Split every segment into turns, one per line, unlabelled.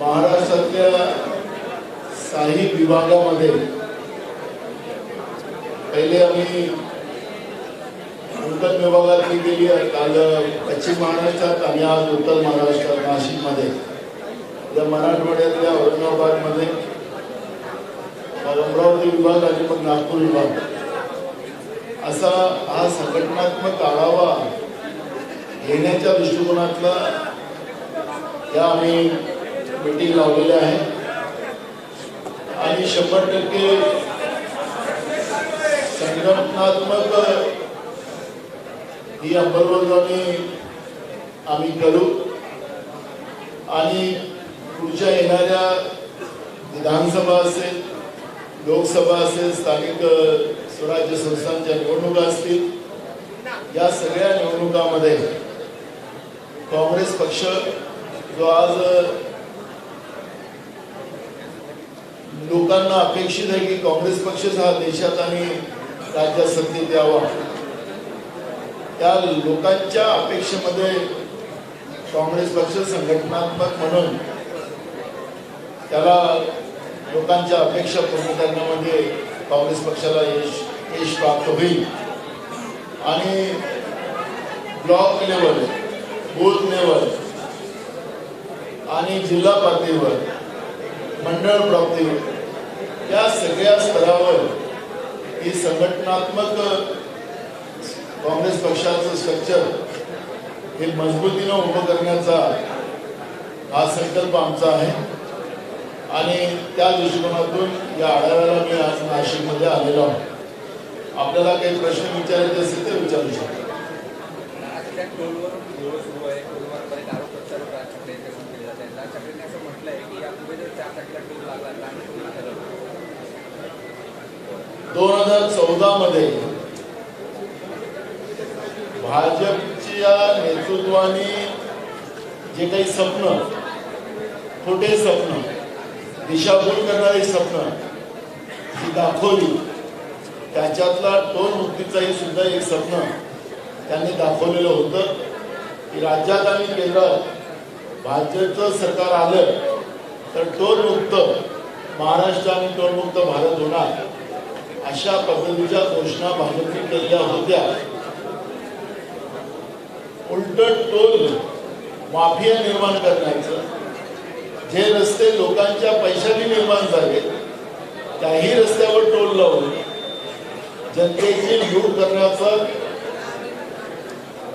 महाराष्ट्रातल्या काही विभागामध्ये पहिले आम्ही उत्तर विभागातली गेली काल पश्चिम महाराष्ट्रात आणि आज उत्तर महाराष्ट्रात नाशिकमध्ये. या मराठवाड्यातल्या औरंगाबादमध्ये मग अमरावती विभाग आणि मग नागपूर विभाग. असा हा संघटनात्मक आढावा घेण्याच्या दृष्टिकोनातला या आम्ही मीटिंग लावलेल्या आहे. आणि शंभर टक्के संघटनात्मक ही अंमलबजावणी आम्ही करू. आणि पुढच्या येणाऱ्या विधानसभा असेल लोकसभा असेल स्थानिक स्वराज्य संस्थांच्या निवडणुका असतील या सगळ्या निवडणुकामध्ये काँग्रेस पक्ष जो आज लोकांना अपेक्षित आहे की काँग्रेस पक्षच हा देशात आणि राज्यात सत्तेत यावा. त्या लोकांच्या अपेक्षेमध्ये काँग्रेस पक्ष संघटनात्मक म्हणून त्याला लोकांच्या अपेक्षा पूर्ण करण्यामध्ये काँग्रेस पक्षाला यश यश प्राप्त होईल. आणि ब्लॉक लेवल बूथ लेवल आणि जिल्हा पातळीवर मंडळ प्राप्तीवर या सगळ्या स्तरावर ही संघटनात्मक काँग्रेस पक्षाचं स्ट्रक्चर हे मजबूतीनं उभं करण्याचा हा संकल्प आमचा आहे. आणि त्या दृष्टिकोनातून या आढाव्याला मी आज नाशिकमध्ये आलेलो आहोत. आपल्याला काही प्रश्न विचारायचे असतील ते विचारू शकतो.
सध्या टोलवर विरोध
दोन हजार चौदा मध्ये भाजपच्या नेतृत्वाने जे काही स्वप्न खोटे स्वप्न दिशाभूल करणारी स्वप्न जी दाखवली त्याच्यातला टोल मुक्तीचाही सुद्धा एक स्वप्न त्यांनी दाखवलेलं होतं की राज्यात आणि केंद्रात भाजपचं सरकार आलं तर टोलमुक्त महाराष्ट्र आणि टोलमुक्त भारत होणार. अशा पद्धतीच्या घोषणा भाजपने केलेल्या होत्या उलट टोल माफिया निर्माण करण्याचं जे रस्ते लोकांच्या पैशाने निर्माण झाले त्याही रस्त्यावर टोल लावून जनतेची लूट करण्याचा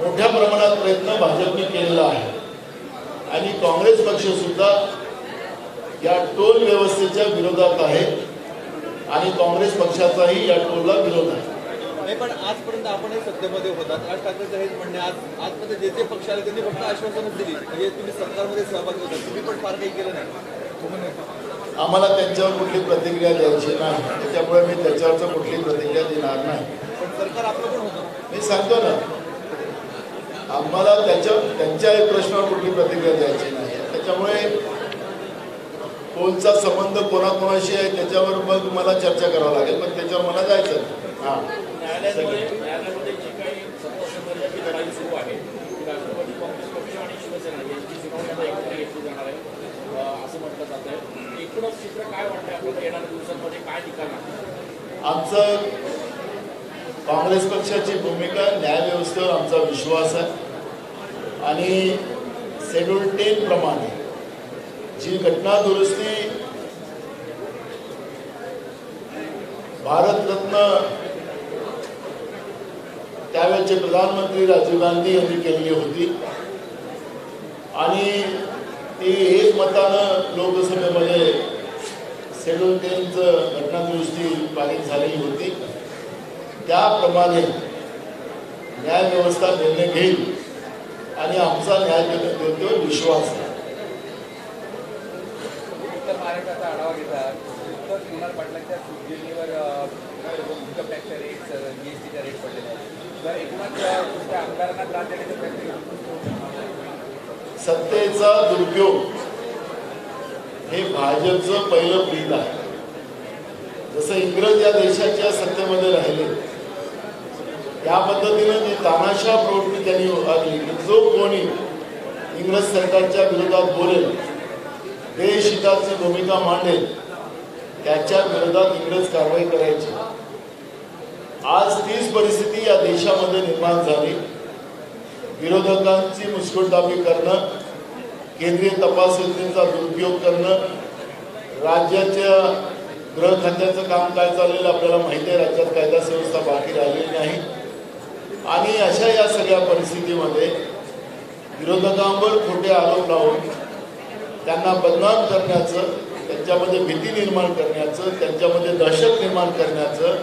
मोठ्या प्रमाणात प्रयत्न भाजपने केलेला आहे. आणि काँग्रेस पक्ष सुद्धा या टोल व्यवस्थेच्या विरोधात आहे आणि काँग्रेस पक्षाचाही या टोलला विरोध आहे.
नाही पण आजपर्यंत आपणही सत्तेमध्ये होतात. राज ठाकरेचं हेच म्हणणे आज आजमध्ये जे जे पक्ष आले त्यांनी फक्त आश्वासनच दिली. म्हणजे तुम्ही सरकारमध्ये सहभागी होता. तुम्ही पण फार काही केलं नाही.
आम्हाला त्यांच्यावर कुठली प्रतिक्रिया द्यायची नाही. त्याच्यामुळे मी त्याच्यावरच कुठली प्रतिक्रिया देणार नाही.
पण सरकार आपलं पण होतं.
मी सांगतो ना आम्हाला त्याच्या त्यांच्या प्रश्नावर कुठली प्रतिक्रिया द्यायची नाही. त्याच्यामुळे कोणचा संबंध कोणाकोणाशी आहे त्याच्यावर मग मला चर्चा करावं लागेल पण त्याच्यावर मला जायचं हां.
न्यायालयामध्ये काय काय
आमचं काँग्रेस पक्षाची भूमिका न्यायव्यवस्थेवर आमचा विश्वास आहे. आणि शेड्यूल टेन प्रमाणे जी घटना दुरुस्ती भारतरत्न त्यावेळेचे प्रधानमंत्री राजीव गांधी यांनी केलेली होती. आणि ती एक मतानं लोकसभेमध्ये शेड्यूल टेनचं घटनादुरुस्ती पारित झालेली होती. त्याप्रमाणे न्यायव्यवस्था निर्णय घेईल आणि आमचा न्यायव्यवस्थेवर विश्वास आहे.
महाराष्ट्राचा आढावा घेतला तर कुणाल पाटलांच्या सुटगिरणीवर इन्कम टॅक्सच्या रेट जी एस जीएसटीच्या रेट पडलेले आहेत. जर एकूणच तुमच्या आमदारांना त्रास देण्याचा प्रयत्न
सत्तेचा दुरुपयोग. हे भाजपचं पहिलं ब्रीद आहे. जसं इंग्रज या देशाच्या सत्तेमध्ये राहिले त्या पद्धतीनं जी तानाशा प्रवृत्ती त्यांनी उभारली की जो कोणी इंग्रज सरकारच्या विरोधात बोलेल देशहिताची भूमिका मांडेल त्याच्या विरोधात इकडेच कारवाई करायची. आज तीच परिस्थिती या देशामध्ये निर्माण झाली. विरोधकांची मुस्कुटदाबी करणं केंद्रीय तपास योजनेचा दुरुपयोग करणं राज्याच्या गृह खात्याचं काम काय चाललेलं आपल्याला माहिती आहे राज्यात कायदा सुव्यवस्था बाकी राहिलेली नाही. आणि अशा या सगळ्या परिस्थितीमध्ये विरोधकांवर खोटे आरोप लावून त्यांना बदनाम करण्याचं त्यांच्यामध्ये भीती निर्माण करण्याचं त्यांच्यामध्ये दहशत निर्माण करण्याचं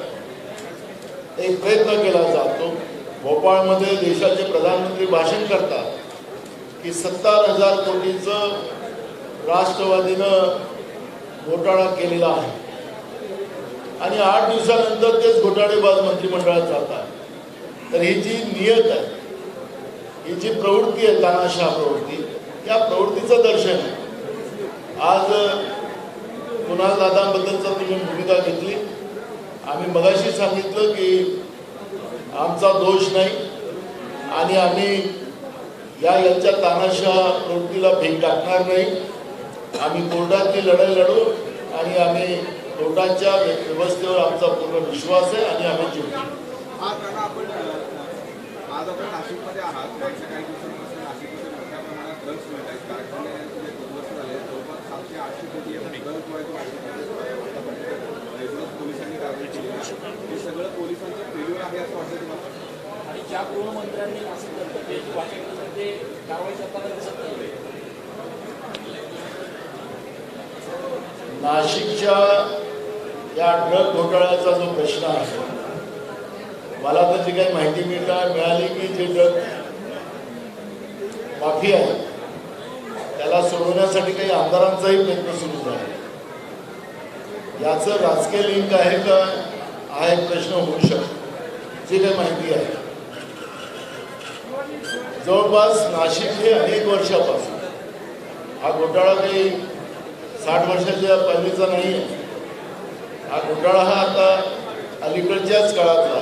एक प्रयत्न केला जातो. भोपाळमध्ये देशाचे प्रधानमंत्री भाषण करतात की सत्तर हजार कोटीचं राष्ट्रवादीनं घोटाळा केलेला आहे. आणि आठ दिवसानंतर तेच घोटाळेबाज मंत्रिमंडळात जातात. तर ही जी नियत आहे ही जी प्रवृत्ती आहे तानाशाह प्रवृत्ती या प्रवृत्तीचं दर्शन आहे. आज कुणाल दादांबद्दलचा तुम्ही भूमिका घेतली. आम्ही मगाशी सांगितलं की आमचा दोष नाही आणि आम्ही या यांच्या तानाशा प्रवृत्तीला भेट टाकणार नाही. आम्ही कोर्टातली लढाई लढू आणि आम्ही कोर्टाच्या व्यवस्थेवर आमचा पूर्ण विश्वास आहे आणि आम्ही जिंकू.
आज आपण नाशिकमध्ये आहात. काही दिवसांपासून नाशिकमध्ये मोठ्या प्रमाणात ड्रग्स मिळत आहेत कारखाने
आणि ज्या गृहमंत्र्यांनी असं ते कारवाई करताना दिसत नाही
नाशिकच्या या ड्रग घोटाळ्याचा जो प्रश्न आहे मला तर जी काही माहिती मिळता मिळाली की जे ड्रग माफी आहे त्याला सोडवण्यासाठी काही आमदारांचाही प्रयत्न सुरू आहे याचं राजकीय लिंक आहे का? हा एक प्रश्न होऊ शकतो. जी काही माहिती आहे. जवळपास नाशिक हे अनेक वर्षापासून हा घोटाळा काही साठ वर्षाच्या पहिलीचा नाही आहे. हा घोटाळा हा आता अलीकडच्याच काळातला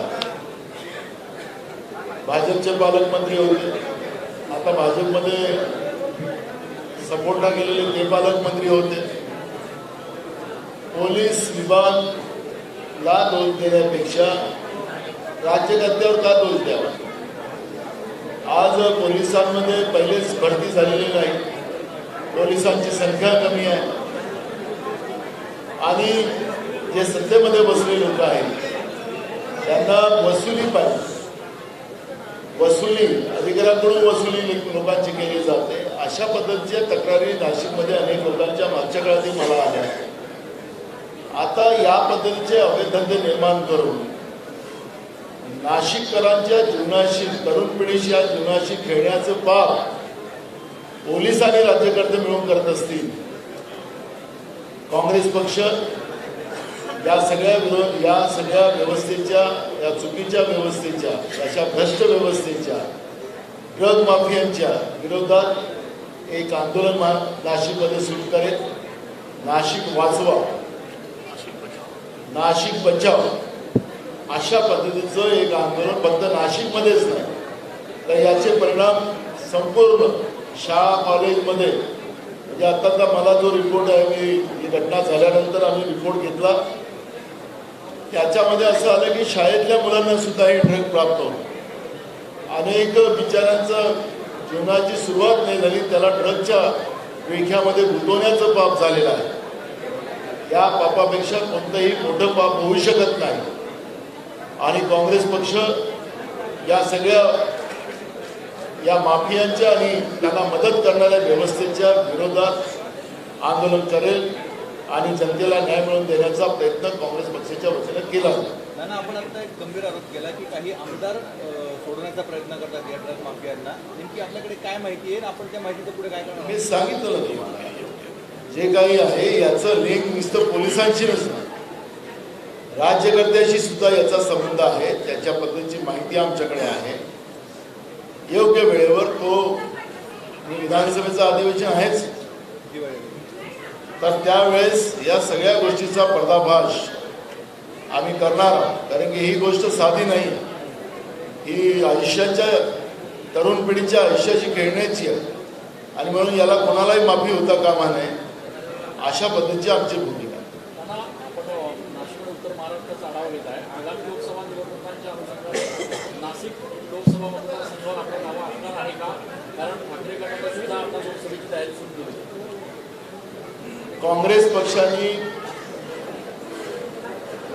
भाजपचे पालकमंत्री होते. आता भाजपमध्ये सपोर्टला गेलेले ते पालकमंत्री होते. पोलीस विभागला दोष देण्यापेक्षा राज्यकर्त्यावर का दोष द्यावा? आज पोलिसांमध्ये पहिलेच भरती झालेली नाही. पोलिसांची संख्या कमी आहे. आणि जे सत्तेमध्ये बसले लोक आहेत त्यांना वसुली पाहिजे. वसुली अधिकाऱ्यांकडून वसुली लोकांची केली जाते. अशा पद्धतीच्या तक्रारी नाशिकमध्ये अनेक लोकांच्या मागच्या काळातही मला आल्या. आता या पद्धतीचे अवैध धंदे निर्माण करून नाशिककरांच्या जीवनाशी तरुण पिढीशी या जीवनाशी खेळण्याचं पाप पोलीस आणि राज्यकर्ते मिळून करत असतील. काँग्रेस पक्ष या सगळ्या विरोध या सगळ्या व्यवस्थेच्या या चुकीच्या व्यवस्थेच्या अशा भ्रष्ट व्यवस्थेच्या ड्रग माफियांच्या विरोधात एक आंदोलन मा नाशिकमध्ये सुरू करेल. नाशिक वाचवा नाशिक बचाव. अशा पद्धतीचं एक आंदोलन फक्त नाशिकमध्येच नाही तर याचे परिणाम संपूर्ण शाळा कॉलेजमध्ये. म्हणजे आत्ताचा मला जो रिपोर्ट आहे मी ही घटना झाल्यानंतर आम्ही रिपोर्ट घेतला. त्याच्यामध्ये असं आलं की शाळेतल्या मुलांना सुद्धा हे ड्रग प्राप्त होतो. अनेक बिचाऱ्यांचं जीवनाची सुरुवात नाही झाली त्याला ड्रगच्या विळख्यामध्ये गुंतवण्याचं पाप झालेलं आहे. या पापापेक्षा कोणतंही मोठं पाप होऊ शकत नाही. आणि काँग्रेस पक्ष या सगळ्या या माफियांच्या आणि त्यांना मदत करणाऱ्या व्यवस्थेच्या विरोधात आंदोलन करेल आणि जनतेला न्याय मिळवून देण्याचा प्रयत्न काँग्रेस पक्षाच्या वतीनं केला होता
नाना आपण आता एक गंभीर आरोप केला की काही आमदार सोडण्याचा प्रयत्न करतात या ड्रग माफियांना. नेमकी आपल्याकडे काय माहिती आहे आणि आपण त्या माहितीचं पुढे काय करणार
मी सांगितलं तुम्हाला. जे काही आहे याचं लिंक नुसतं पोलिसांशी नसतं राज्यकर्त्याशी सुद्धा याचा संबंध आहे त्याच्या पद्धतीची माहिती आमच्याकडे आहे. योग्य वेळेवर तो विधानसभेचं अधिवेशन आहेच. तर त्यावेळेस या सगळ्या गोष्टीचा पर्दाफाश आम्ही करणार आहोत. कारण की ही गोष्ट साधी नाही. ही आयुष्याच्या तरुण पिढीच्या आयुष्याची खेळण्याची आहे. आणि म्हणून याला कोणालाही माफी होता कामा नये. अशा पद्धतीची आमची भूमिका. काँग्रेस पक्षाने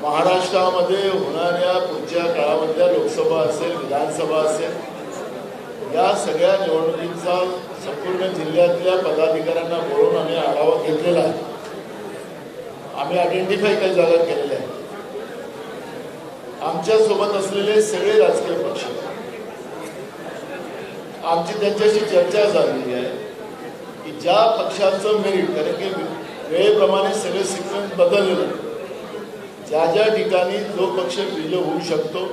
महाराष्ट्रामध्ये होणाऱ्या पुढच्या काळामधल्या लोकसभा असेल विधानसभा असेल या सगळ्या निवडणुकींचा संपूर्ण जिल्ह्यातल्या पदाधिकाऱ्यांना बोलवून आम्ही आढावा घेतलेला आहे. आम्ही आयडेंटिफाय काही जागा केलेल्या आहेत. आमच्यासोबत असलेले सगळे राजकीय पक्ष. आमची त्यांच्याशी चर्चा झालेली आहे की ज्या पक्षाचं मेरिट कारण की वेळेप्रमाणे सगळे सिक्वेन्स बदललेलं ज्या ज्या ठिकाणी जो पक्ष विजय होऊ शकतो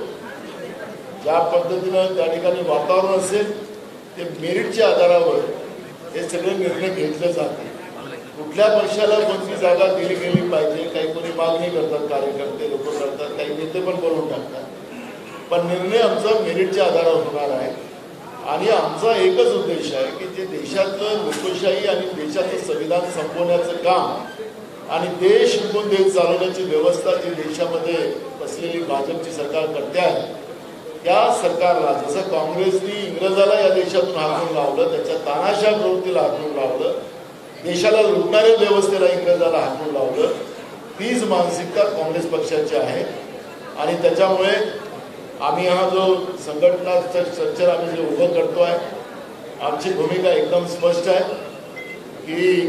ज्या पद्धतीनं त्या ठिकाणी वातावरण असेल ते मेरिटच्या आधारावर हे सगळे निर्णय घेतले जाते कुठल्या पक्षाला कोणती जागा दिली गेली पाहिजे काही कोणी मागणी करतात कार्यकर्ते लोक करतात काही नेते पण बोलवून टाकतात. पण निर्णय आमचा मेरिटच्या आधारावर होणार आहे. आणि आमचा एकच उद्देश आहे की जे देशातलं लोकशाही आणि देशाचं संविधान संपवण्याचं काम आणि देश विकून देश चालवण्याची व्यवस्था जी देशामध्ये बसलेली भाजपची सरकार करते आहे त्या सरकारला जसं काँग्रेसनी इंग्रजाला या देशातून हाकून लावलं त्याच्या तानाशा प्रवृत्तीला हाकून लावलं देशाला लुटणाऱ्या व्यवस्थेला इंग्रजाला हाकून लावलं तीच मानसिकता काँग्रेस पक्षाची आहे. आणि त्याच्यामुळे आम्ही हा जो संघटना स्ट्रक्चर आम्ही जे उभं करतो आहे आमची भूमिका एकदम स्पष्ट आहे की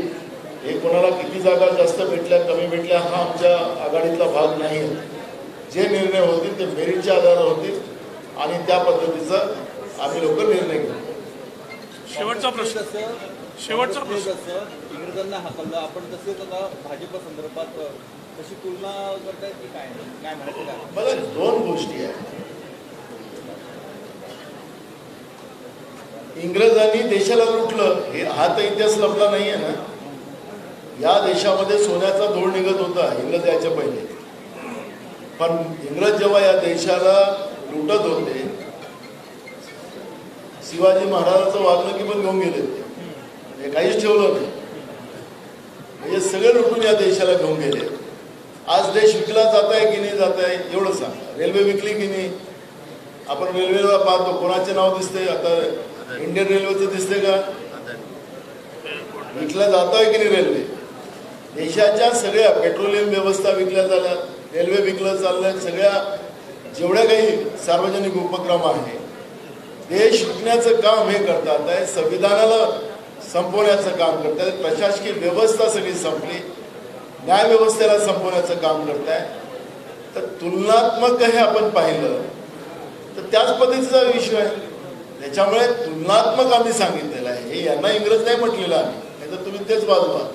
हे कोणाला किती जागा जास्त भेटल्या कमी भेटल्या हा आमच्या आघाडीतला भाग नाही जे निर्णय होतील ते मेरिटच्या आधारावर होतील आणि त्या पद्धतीचा आम्ही लोक निर्णय घेऊ.
शेवटचा प्रश्न. शेवटचा
कसं इंग्रजांना हाकललं आपण तसेच आता भाजप संदर्भात तशी तुलना करतायत की काय? काय म्हणायचं
मला दोन गोष्टी आहेत. इंग्रजांनी देशाला लुटलं हे हा तर इतिहास लपला नाही आहे ना. या देशामध्ये सोन्याचा धूळ निघत होता इंग्रज याच्या पहिले. पण इंग्रज जेव्हा या देशाला लुटत होते शिवाजी महाराजांचं वागणुकी पण घेऊन गेले हे काहीच ठेवलं नाही. म्हणजे सगळे लुटून या देशाला घेऊन गेले. आज देश विकला जात आहे की नाही जात आहे एवढं सांगा. रेल्वे विकली की नाही? आपण रेल्वेला पाहतो कोणाचे नाव दिसते आता इंडियन रेल्वेचं दिसते का? विकलं जात आहे की नाही रेल्वे? देशाच्या सगळ्या पेट्रोलियम व्यवस्था विकल्या झाल्या रेल्वे विकलं चाललंय सगळ्या जेवढ्या काही सार्वजनिक उपक्रम आहे देश विकण्याचं काम हे करतात आहे संविधानाला संपवण्याचं काम करतात प्रशासकीय व्यवस्था सगळी संपली न्याय व्यवस्थेला संपवण्याचं काम करताय. तर तुलनात्मक हे आपण पाहिलं तर त्याच पद्धतीचा विषय आहे. त्याच्यामुळे तुलनात्मक आम्ही सांगितलेलं आहे. हे यांना इंग्रज नाही म्हटलेलं आम्ही. नाही तर तुम्ही तेच बाजूला.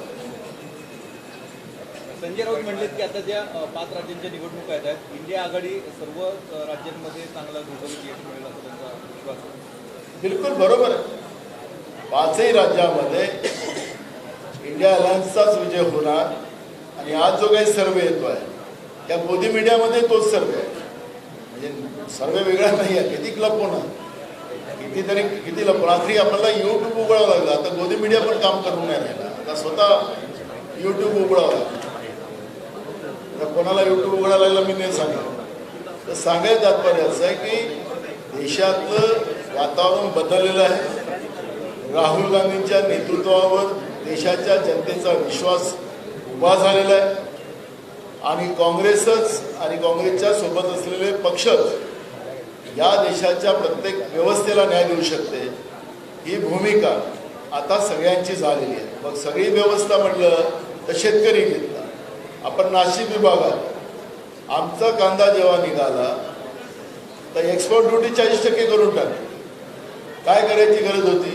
संजय राऊत म्हणले की आता ज्या पाच राज्यांच्या निवडणुका येत आहेत इंडिया आघाडी सर्व राज्यांमध्ये चांगला घोषणा यश मिळेल असा त्यांचा विश्वास आहे.
बिलकुल बरोबर आहे. पाचही राज्यामध्ये इंडिया अलायन्सचाच विजय होणार आणि आज जो काही सर्वे येतो आहे त्या मोदी मीडियामध्ये तोच सर्वे आहे. म्हणजे सर्वे वेगळा नाही आहे किती क्लब होणार कितीतरी किती लप रात्री आपल्याला यूट्यूब उघडावं लागलं आता मोदी मीडिया पण काम करून नाही राहिला. आता स्वतः यूट्यूब उघडावं लागलं. तर कोणाला यूट्यूब उघडायला लागला मी नाही सांगितलं तर सांगायचं तात्पर्य असं आहे की देशातलं वातावरण बदललेलं आहे. राहुल गांधींच्या नेतृत्वावर देशाच्या जनतेचा विश्वास उभा झालेला आहे. आणि काँग्रेसच आणि काँग्रेसच्या सोबत असलेले पक्षच या देशाच्या प्रत्येक व्यवस्थेला न्याय देऊ शकते. ही भूमिका आता सगळ्यांची झालेली आहे. मग सगळी व्यवस्था म्हटलं तर शेतकरी घेतली आपण नाशिक विभागात आमचा कांदा जेव्हा निघाला तर एक्सपोर्ट ड्युटी चाळीस टक्के करून टाकली काय करायची गरज होती?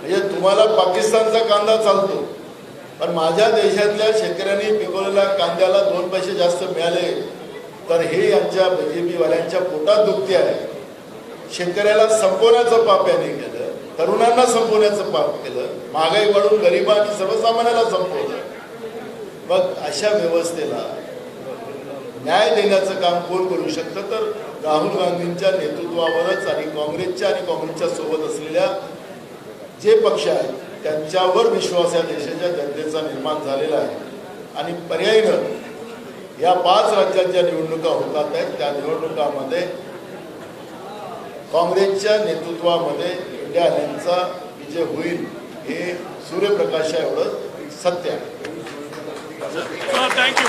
म्हणजे तुम्हाला पाकिस्तानचा कांदा चालतो पण माझ्या देशातल्या शेतकऱ्यांनी पिकवलेल्या कांद्याला दोन पैसे जास्त मिळाले तर हे आमच्या बीजेपीवाल्यांच्या पोटात दुखते आहे. शेतकऱ्याला संपवण्याचं पाप यांनी केलं तरुणांना संपवण्याचं पाप केलं महागाई वाढून गरिबांनी सर्वसामान्याला संपवलं. मग अशा व्यवस्थेला न्याय देण्याचं काम कोण करू शकतं? तर राहुल गांधींच्या नेतृत्वावरच आणि काँग्रेसच्या आणि काँग्रेसच्या सोबत असलेल्या जे पक्ष आहेत त्यांच्यावर विश्वास या देशाच्या जनतेचा निर्माण झालेला आहे. आणि पर्यायीनं या पाच राज्यांच्या निवडणुका होतात आहेत त्या निवडणुकामध्ये काँग्रेसच्या नेतृत्वामध्ये इंडिया अलायन्सचा विजय होईल हे सूर्यप्रकाशा एवढं सत्य आहे.
Sir, thank you.